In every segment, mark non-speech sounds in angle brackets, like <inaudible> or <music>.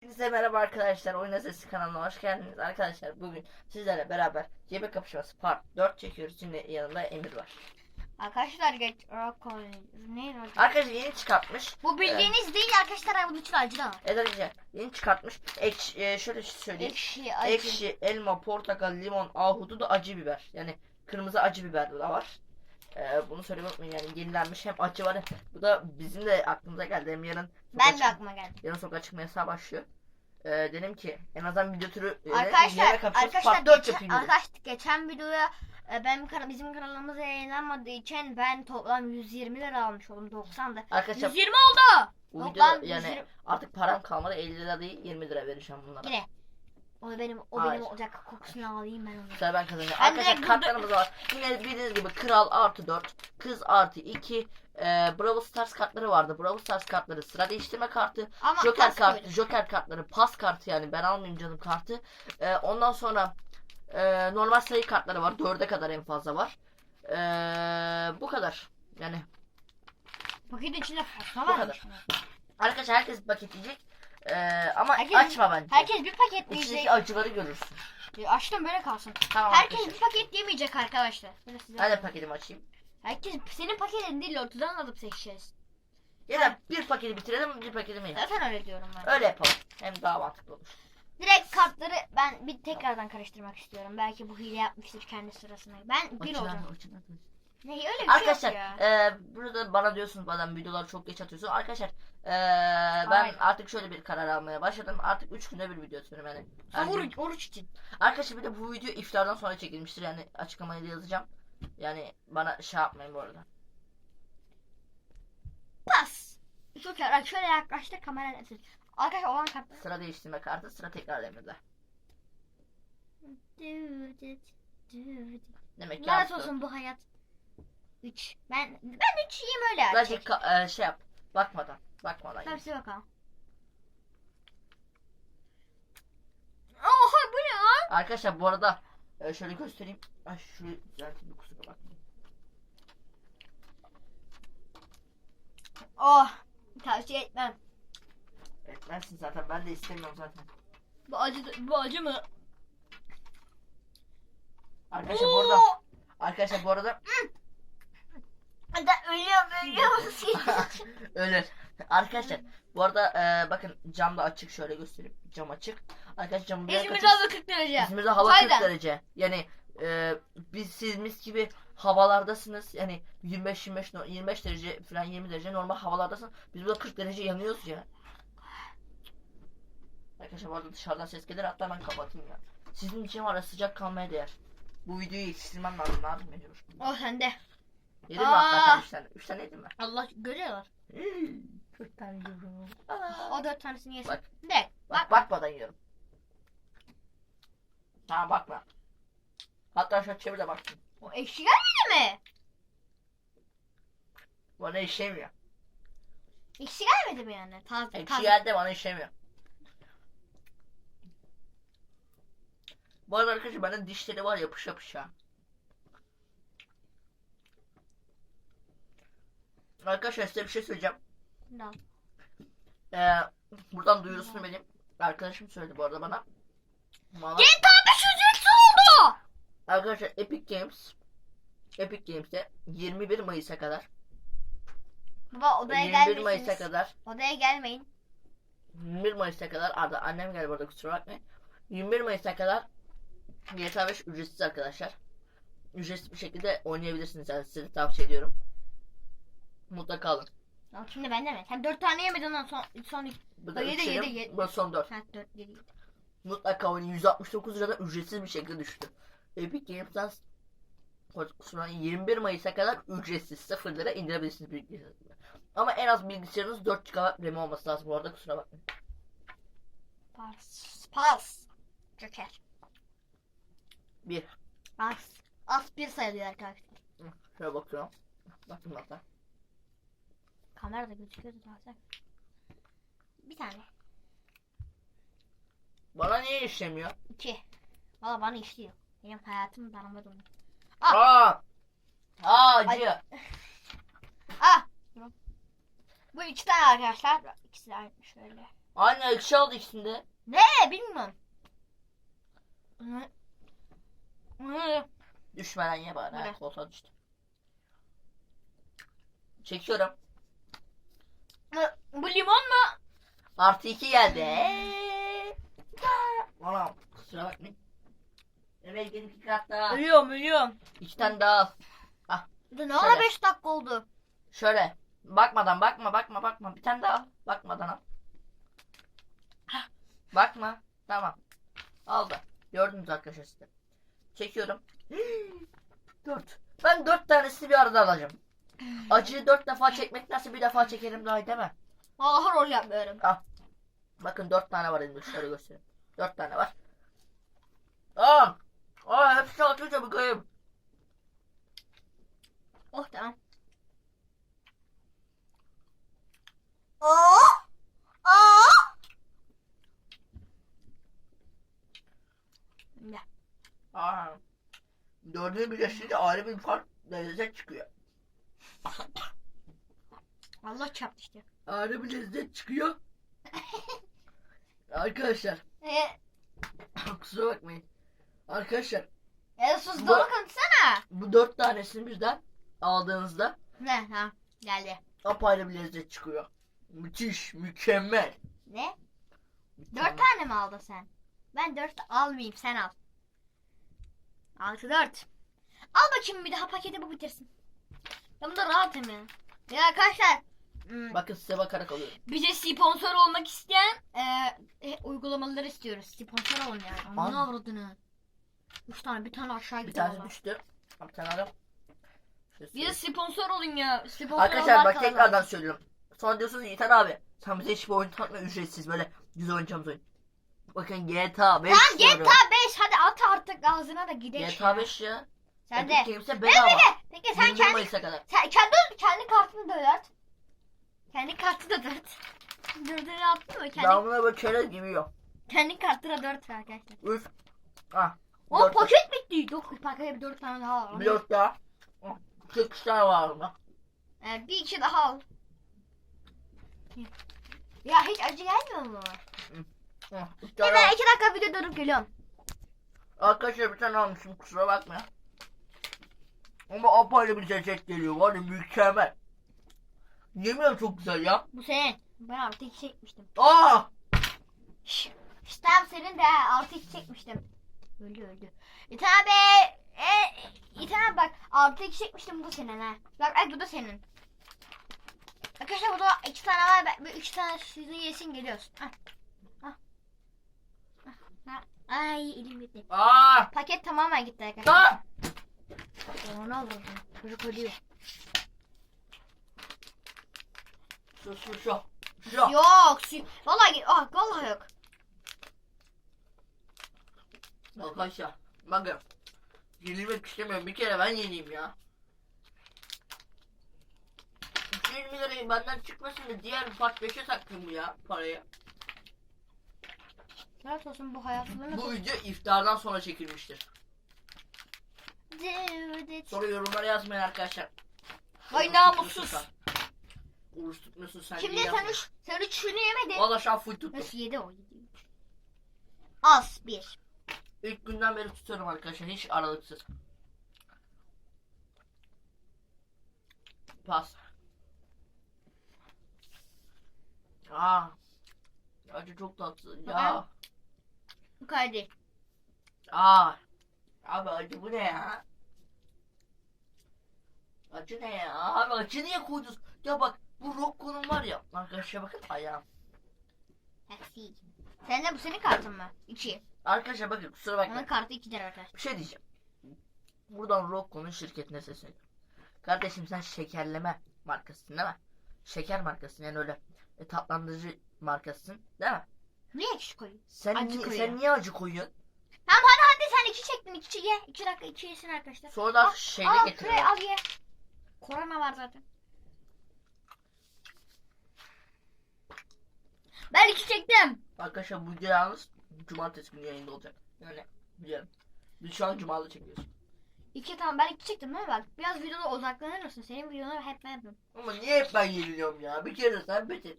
Hepinize merhaba arkadaşlar. Oyun Sesi kanalına hoş geldiniz. Arkadaşlar bugün sizlerle beraber yemek kapışması part 4 çekiyoruz. Şimdi yanında Emir var. Arkadaşlar geç neydi o? Arkadaşlar yeni çıkartmış. Bu bildiğiniz değil arkadaşlar bu lütfen acı da var. Evet arkadaşlar yeni çıkartmış. Ekşi, e, şöyle söyleyeyim. Ekşi acı. Ekşi, elma, portakal, limon, ahududu, acı biber. Yani kırmızı acı biber de var. Ee, bunu söylemek unutmayın yani yenilenmiş hem acı var. Bu da bizim de aklımıza geldi. Hem yarın Ben de aklıma geldi. yarın sokağa çıkma yasağı başlıyor. Ee, dedim ki en azından video türü e, Arkadaşlar kapışması arkadaşlar part 4 geçen, yapayım dedim. arkadaşlar geçen videoya e, benim kanal bizim kanalımız yayınlanmadığı için ben toplam 120 lira almış oldum 90'da. Arkadaşlar 120 oldu. bu Toplam videoda yani 120. artık param kalmadı 50 lira değil 20 lira vereceğim bunlara. Yine. O benim o Hayır. benim olacak kokusunu alayım ben onu. Sıra ben kazanacağım. Ben Arkadaşlar direkt burada- kartlarımız var. Yine bildiğiniz gibi kral artı 4, kız artı 2, e, Brawl Stars kartları vardı. Brawl Stars kartları sıra değiştirme kartı, Ama Joker pas kartı, koydum. Joker kartları, pas kartı yani ben almayayım canım kartı. E, ondan sonra e, normal sayı kartları var. 4'e kadar en fazla var. E, bu kadar. Yani Paketin içinde pasta varmış. arkadaşlar herkes paketleyecek. E, ama Herkes- açma bence. Herkes bir paket yiyecek. İçindeki acıları görürsün. Açtım böyle kalsın. Tamam Herkes arkadaşlar. bir paket yemeyecek arkadaşlar. Böyle size- Hadi paketimi açayım. Herkes senin paketin değil ortadan alıp seçeceğiz. Ya da bir paketi bitirelim bir paketimi yiyelim. Zaten öyle diyorum ben. Öyle yapalım. Hem daha mantıklı olur. Direkt kartları ben bir tekrardan karıştırmak istiyorum. Belki bu hile yapmıştır kendi sırasına. Ben bir olacağım. Ne öyle bir şey Arkadaşlar yok ya. e, burada bana diyorsunuz bazen videoları çok geç atıyorsun. Arkadaşlar e, ben Hayır. artık şöyle bir karar almaya başladım. Artık 3 günde bir video atıyorum yani. Her Sen gün. oruç, için. Arkadaşlar bir de bu video iftardan sonra çekilmiştir. Yani açıklamayı da yazacağım. Yani bana şey yapmayın bu arada. Pas. Çok güzel. Şöyle yaklaştır kamera nesin. Arkadaşlar olan kartlar. Sıra değiştirme kartı sıra tekrar demirde. Demek ki Lanet yaptı. olsun bu hayat. 3. Ben ben 3 yiyeyim öyle Sadece artık. ka- e, şey yap. Bakmadan. Bakmadan. Ye. size bakalım. Oha bu ne lan? Arkadaşlar bu arada e, şöyle göstereyim. Ay şu düzelteyim kusura bakmayın. Oh. Tavsiye etmem. Etmezsin zaten ben de istemiyorum zaten. Bu acı bu acı mı? Arkadaşlar bu arada arkadaşlar bu arada Hadi ölüyorum ölüyorum. <laughs> ölür. Arkadaşlar bu arada e, bakın cam da açık şöyle göstereyim. Cam açık. Arkadaşlar camı biraz İzmir'de hava 40 derece. İzmir'de hava Sayda. 40 derece. Yani e, biz siz mis gibi havalardasınız. Yani 25 25 no- 25 derece falan 20 derece normal havalardasın. Biz burada 40 derece yanıyoruz ya. Arkadaşlar bu arada dışarıdan ses gelir hatta ben kapatayım ya. Sizin için var ya sıcak kalmaya değer. Bu videoyu yetiştirmem lazım. Ne yapayım mecbur. O sende. Yedim mi Aa. hakikaten 3 tane? 3 tane yedim ben. Allah görüyorlar. 4 tane yiyorum. O dört tanesini yesin. Bak. Direkt. Bak Bak. bakmadan yiyorum. Ha bakma. Hatta şöyle çevir de baktım. O ekşi gelmedi mi? Bana işlemiyor. Ekşi gelmedi mi yani? Taze, Ekşi taze. geldi bana işlemiyor. Bu arada arkadaşlar bende dişleri var yapış yapış ya. Arkadaşlar size bir şey söyleyeceğim. No. Ee, buradan duyurusunu benim arkadaşım söyledi bu arada bana. Bana- GTA 5 ücretsiz oldu. Arkadaşlar Epic Games Epic Games'te 21 Mayıs'a kadar Baba odaya 21 Mayıs'a gelmeyin. kadar Odaya gelmeyin. 21 Mayıs'a kadar Arda annem geldi burada kusura bakmayın. 21 Mayıs'a kadar GTA 5 ücretsiz arkadaşlar. Ücretsiz bir şekilde oynayabilirsiniz yani size tavsiye ediyorum. Mutlaka alın. Lan şimdi bende mi? Sen 4 tane yemedin ondan son son Bu da Yedi, yedi, yedi. bu son 4. Sen 4 7 Mutlaka oynayın. 169 liradan ücretsiz bir şekilde düştü. Epic Games'ten kusura 21 Mayıs'a kadar ücretsiz 0 lira indirebilirsiniz bilgisayarınızda. Ama en az bilgisayarınız 4 GB RAM olması lazım bu arada kusura bakmayın. Pas. Pas. Joker. 1. Pas. Az bir sayılıyor arkadaşlar. Şöyle bakıyorum. Bakın hatta. Kamerada gözüküyordu zaten. Bir tane. Bana niye işlemiyor? 2. Valla bana işliyor. Benim hayatım darma dolu. Aa! Aa acı. <laughs> Ah! Bu iki tane arkadaşlar. İkisi de aynı şöyle. Anne ekşi aldı ikisinde. Ne bilmiyorum. Düşmeden ye bari. Evet. Koltuğa düştü. Çekiyorum. Bu limon mu? Artı iki geldi. Anam kusura bakmayın. Evet gelin iki kat daha. Ölüyorum ölüyorum. İki tane daha al. Dur ne Şöyle. ara 5 dakika oldu. Şöyle. Bakmadan bakma bakma bakma. Bir tane daha al. Bakmadan al. Hah, Bakma. Tamam. Aldı. Gördünüz arkadaşlar size. Çekiyorum. <gasps> dört. Ben dört tanesini bir arada alacağım. <laughs> Acıyı dört defa çekmek nasıl bir defa çekerim daha iyi değil mi? Vallahi rol yapmıyorum. Bakın dört tane var elimde. Şöyle göstereyim. Dört tane var. Aa! Aa hepsi atınca bir kayım. Oh tamam. Oh! Oh! Ne? Aa. Dördüncü birleştirince ayrı bir fark lezzet çıkıyor. Allah çarptı işte. Ayrı bir lezzet çıkıyor. <laughs> Arkadaşlar Ee, kusura bakmayın. Arkadaşlar e, sus Bu- dolu kanıtsana. bu dört tanesini birden aldığınızda Ne? Ha geldi. apayrı bir lezzet çıkıyor. Müthiş, mükemmel. Ne? Mükemmel. Dört tane mi aldın sen? Ben dört almayayım sen al. Altı dört. Al bakayım bir daha paketi bu bitirsin. Ben bunda rahatım ya. Ya arkadaşlar. Hmm, Bakın size bakarak alıyorum. Bize sponsor olmak isteyen e, e, uygulamaları istiyoruz. Sponsor olun yani. Onun An- avradını. Üç tane bir tane aşağı Bir gitti tanesi valla. düştü. Bir tane. Şöyle Bize sponsor olun ya. Sponsor Arkadaşlar bak tekrardan söylüyorum. Sonra diyorsunuz Yiğiter abi sen bize hiçbir oyun tanıtma ücretsiz böyle güzel oynayacağımız oyun. Bakın GTA 5 Lan. GTA 5 hadi at artık ağzına da gidelim. GTA 5 ya. Sen de. Epic Games'e bedava. Peki sen 21 kendi kadar. Sen kendi kendi kartını da dört. Kendi kartını da dört. Dördünü attın mı? Kendi, Ben buna böyle çerez gibi yiyorum. kendi kartına dört arkadaşlar. Üf. Ah. O dört- paket bitti. Yok paket bir dört tane daha var. Bir dört daha. Ah, Sekiz tane var bunda. Ee, bir iki daha al. Ya hiç acı gelmiyor mu? Ah, üç tane Hemen var. iki dakika video durup geliyorum. Arkadaşlar bir tane almışım kusura bakma. Ama apayrı bir lezzet geliyor. Var ya mükemmel. Yemin çok güzel ya. Bu senin. Ben artı iki çekmiştim. Aa! Şşş. İşte senin de artı iki çekmiştim. Öldü öldü. İtan abi. E, İtan abi bak artı iki çekmiştim bu senin ha. Bak ay bu da senin. Arkadaşlar burada iki tane var. Ben, bir üç tane sizin yesin geliyoruz. Ah. Ah. Ah. Ah. Ay elim gitti. Aa! Paket tamamen gitti arkadaşlar. Aa! Onu alırım. Çocuk ölüyor. Şu şu şu. Şu. Yok. Su... Vallahi ah vallahi yok. Arkadaşlar bakın. Yenilmek istemiyorum. Bir kere ben yeneyim ya. Şu 20 lirayı benden çıkmasın da diğer part 5'e saklayayım ya parayı. Lanet olsun bu hayatımda Bu video iftardan sonra çekilmiştir. Sonra yorumlara yazmayın arkadaşlar. Vay namussuz. Oruç tutmuyorsun sen. Şimdi sen üç, sen üç şunu yemedin. Valla şu an full tuttum. Nasıl yedi o. Az bir. İlk günden beri tutuyorum arkadaşlar. Hiç aralıksız. Pas. Aa. Acı çok tatlı. Ya. Bu kadar değil. Aa. Abi acı bu ne ya? Acı ne ya? Abi acı niye koydunuz? Ya bak bu rock konum var ya. Arkadaşlar bakın ayağım. Taksi. Sen de bu senin kartın mı? İki. Arkadaşlar bakın kusura Onun bakmayın. kartı ikidir arkadaşlar. Bir şey diyeceğim. Buradan Rocco'nun şirketine sesleniyorum. Kardeşim sen şekerleme markasısın değil mi? Şeker markasısın yani öyle e, tatlandırıcı markasısın değil mi? Niye küçük koyuyorsun? Sen, Acı niye, koyuyor. sen niye acı koyuyorsun? Tamam hadi hadi sen iki çektin. iki ye. İki dakika iki yesin arkadaşlar. Sonra da Al, şeyle al şuraya getiriyor. al ye. Korona var zaten. Belki çektim. Arkadaşlar bu video yalnız cumartesi günü yayında olacak. Yani biliyorum. Biz şu an cumada çekiyoruz. İki tamam belki çektim değil mi bak? Biraz videoda odaklanırsın. Senin videoları hep ben yapıyorum. Ama niye hep ben yeniliyorum ya? Bir kere sen beter.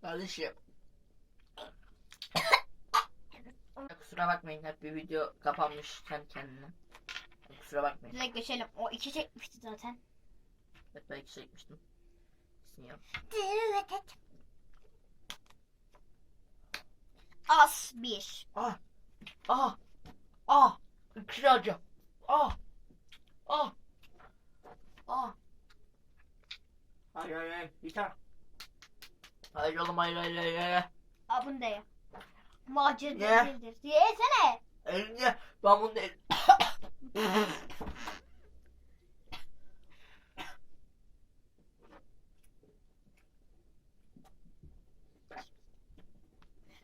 Kardeşim. <coughs> Kusura bakmayın hep bir video kapanmış kendi kendine. Kusura bakmayın. Direkt geçelim. O iki çekmişti zaten. Evet ben iki çekmiştim. Sinyal. As bir. Ah. Ah. Ah. Alacağım. Ah. Ah. Ah. Hayır hayır hayır. Yeter. Hayır oğlum hayır hayır hayır. hayır. Aa bunu da ye. Değildir. Yesene. Elinde ben bunu el...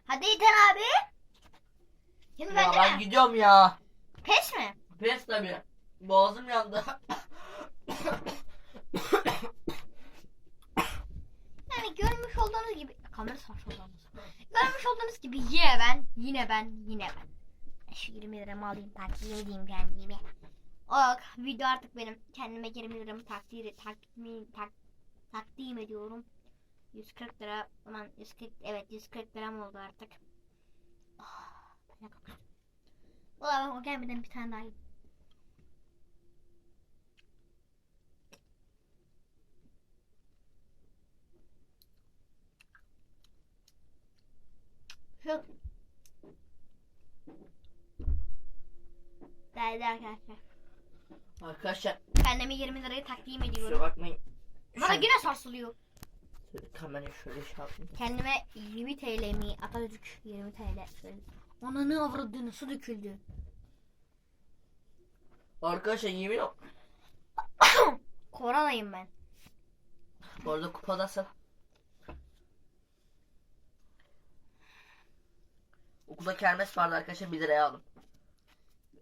Hadi İlter abi. Şimdi ya bende ben mi? gidiyorum ya. Pes mi? Pes tabii. Boğazım yandı. Yani görmüş olduğunuz gibi kamera olduğunuz. Görmüş olduğunuz gibi yine ben, yine ben, yine ben. Şu 20 liramı alayım takdir edeyim kendime. Ok, video artık benim. Kendime 20 liramı takdir takdim tak, takdim ediyorum. 140 lira aman 140 evet 140 liram oldu artık. Ah, ben o gelmeden bir tane daha. Şu. Değerli arkadaşlar. Arkadaşlar Kendime 20 lirayı takdim kusura ediyorum. bakmayın. Bana Şöyle- yine sarsılıyor. Kamerayı şöyle şey yapayım. Kendime 20 TL mi? Atatürk 20 TL. Şöyle. Ananı avradını su döküldü. Arkadaşlar yemin yok. <coughs> Koronayım ben. Bu arada kupa nasıl? Okulda kermes vardı arkadaşlar 1 liraya aldım.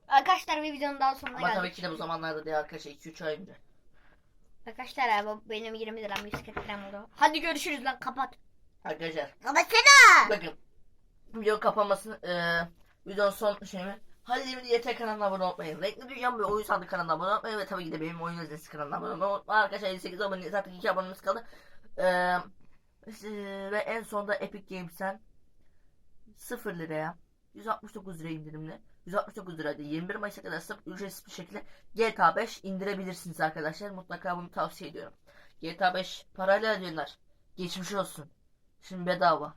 Arkadaşlar bir videonun daha sonuna Ama tabii geldik. ki de bu zamanlarda değil arkadaşlar 2-3 ay önce. Arkadaşlar bu benim 20 liram 140 liram oldu. Hadi görüşürüz lan kapat. Arkadaşlar Kapatsana. bakın video kapanmasını eee videonun son şeyimi Halil Emin YT kanalına abone olmayı, Renkli Dünya ve Oyun Sandık kanalına abone olmayı ve tabii ki de benim Oyun Özdesi kanalına abone olmayı unutmayın. Arkadaşlar 58 abone zaten 2 abonemiz kaldı. Eee, s- ve en sonunda Epic Games'ten 0 liraya 169 lira indirimli 169 liraydı 21 Mayıs'a kadar sırf ücretsiz bir şekilde GTA 5 indirebilirsiniz arkadaşlar. Mutlaka bunu tavsiye ediyorum. GTA 5 parayla ödüyorlar. Geçmiş olsun. Şimdi bedava.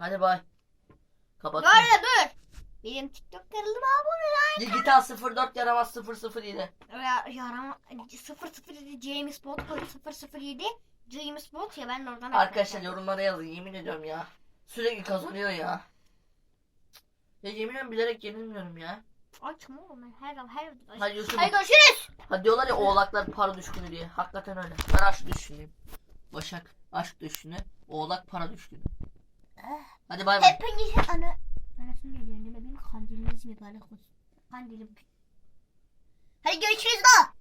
Hadi bay. Kapatıyorum. arada dur. Benim TikTok kanalıma abone lan. Digital 04 yaramaz 007. Ya, yarama 007 James Bond koy 007 James Bond ya ben oradan Arkadaşlar yorumlara yazın yemin ediyorum ya. Sürekli kazanıyor ya. Ya yemin ediyorum bilerek yenilmiyorum ya. Açma oğlum ben her her Hadi Yusuf. Hadi görüşürüz. Ha diyorlar ya oğlaklar para düşkünü diye. Hakikaten öyle. Ben aşk düşkünüyüm. Başak aşk düşkünü. Oğlak para düşkünü. Hadi bay bay. Hepinize ana anasını geliyor benim kandiliniz mübarek olsun. Kandilim. Hadi görüşürüz da.